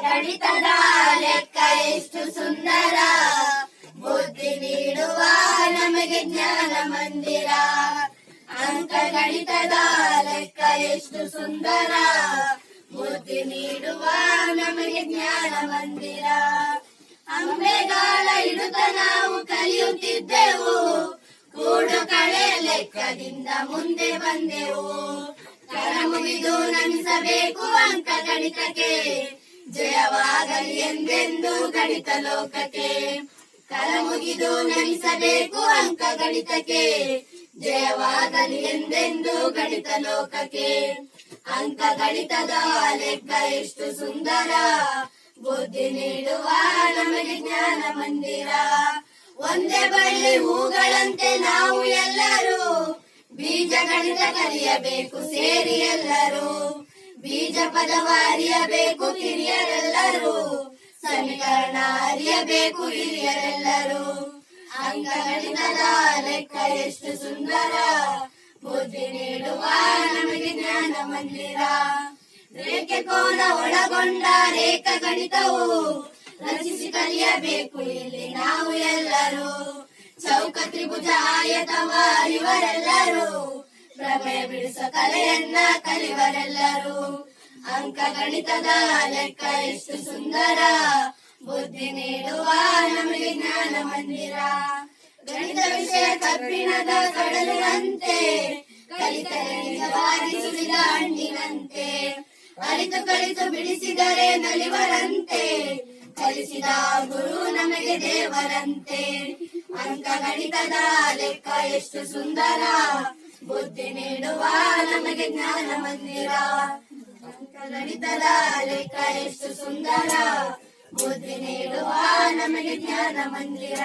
ಗಣಿತದ ಲೆಕ್ಕ ಎಷ್ಟು ಸುಂದರ. ಬುದ್ಧಿ ನೀಡುವ ನಮಗೆ ಜ್ಞಾನ ಮಂದಿರ. ಅಂಕ ಗಣಿತದ ಲೆಕ್ಕ ಎಷ್ಟು ಸುಂದರ. ಬುದ್ಧಿ ನೀಡುವ ನಮಗೆ ಜ್ಞಾನ ಮಂದಿರ. ಅಂಬೆಗಾಲ ಇಡುತ್ತ ನಾವು ಕಲಿಯುತ್ತಿದ್ದೆವು. ಕೂಡು ಕಳೆ ಲೆಕ್ಕದಿಂದ ಮುಂದೆ ಬಂದೆವು. ಕರ ಮುಗಿದು ನಮಿಸಬೇಕು ಅಂಕ ಗಣಿತಕ್ಕೆ. ಜಯವಾಗಲಿ ಎಂದೆಂದು ಗಣಿತ ಲೋಕಕ್ಕೆ. ಕಲ ಮುಗಿದು ನಮಿಸಬೇಕು ಅಂಕ ಗಣಿತಕ್ಕೆ. ಜಯವಾಗಲಿ ಎಂದೆಂದು ಗಣಿತ ಲೋಕಕ್ಕೆ. ಅಂಕ ಗಣಿತದ ಲೆಕ್ಕ ಎಷ್ಟು ಸುಂದರ. ಬುದ್ಧಿ ನೀಡುವ ನಮಗೆ ಜ್ಞಾನ ಮಂದಿರ. ಒಂದೇ ಬಳ್ಳಿ ಹೂಗಳಂತೆ ನಾವು ಎಲ್ಲರೂ ಬೀಜ ಗಣಿತ ಕಲಿಯಬೇಕು ಸೇರಿ ಎಲ್ಲರೂ. ಬೀಜ ಪದವ ಅರಿಯಬೇಕು ಕಿರಿಯರೆಲ್ಲರೂ, ಸಮೀಕರಣ ಅರಿಯಬೇಕು ಹಿರಿಯರೆಲ್ಲರೂ. ಅಂಕ ಗಣಿತದ ಲೆಕ್ಕ ಎಷ್ಟು ಸುಂದರ, ಬುದ್ಧಿ ನೀಡುವ ನಮಗೆ ಜ್ಞಾನ ಮಂದಿರ. ರೇಖೆ ಕೋನ ಒಳಗೊಂಡ ರೇಖ ಗಣಿತವು, ರಚಿಸಿ ಕಲಿಯಬೇಕು ಇಲ್ಲಿ ನಾವು ಎಲ್ಲರೂ. ಚೌಕ ತ್ರಿಭುಜ ಆಯತವ ಇವರೆಲ್ಲರೂ ಪ್ರಮೇಯ ಬಿಡಿಸ ಕಲೆಯನ್ನ ಕಲಿವರೆಲ್ಲರೂ. ಅಂಕ ಗಣಿತದ ಲೆಕ್ಕ ಎಷ್ಟು ಸುಂದರ. ಬುದ್ಧಿ ನೀಡುವ ನಮಗೆ ಜ್ಞಾನ ಮಂದಿರ. ಗಣಿತ ವಿಷಯ ಕಬ್ಬಿಣದ ಕಡಲಿನಂತೆ ಕಲಿತರೆ ನಿಜವಾಗಿ ಹಣ್ಣಿನಂತೆ. ಅರಿತು ಕಲಿತು ಬಿಡಿಸಿದರೆ ನಲಿವರಂತೆ, ಕಲಿಸಿದ ಗುರು ನಮಗೆ ದೇವರಂತೆ. ಅಂಕ ಗಣಿತದ ಲೆಕ್ಕ ಎಷ್ಟು ಸುಂದರ. ಬುದ್ಧಿ ನೀಡುವ ನಮಗೆ ಜ್ಞಾನ ಮಂದಿರ. ಅಂಕ ಗಣಿತದ ಲೆಕ್ಕ ಎಷ್ಟು ಸುಂದರ. ಬುದ್ಧಿ ನೀಡುವ ನಮಗೆ ಜ್ಞಾನ ಮಂದಿರ.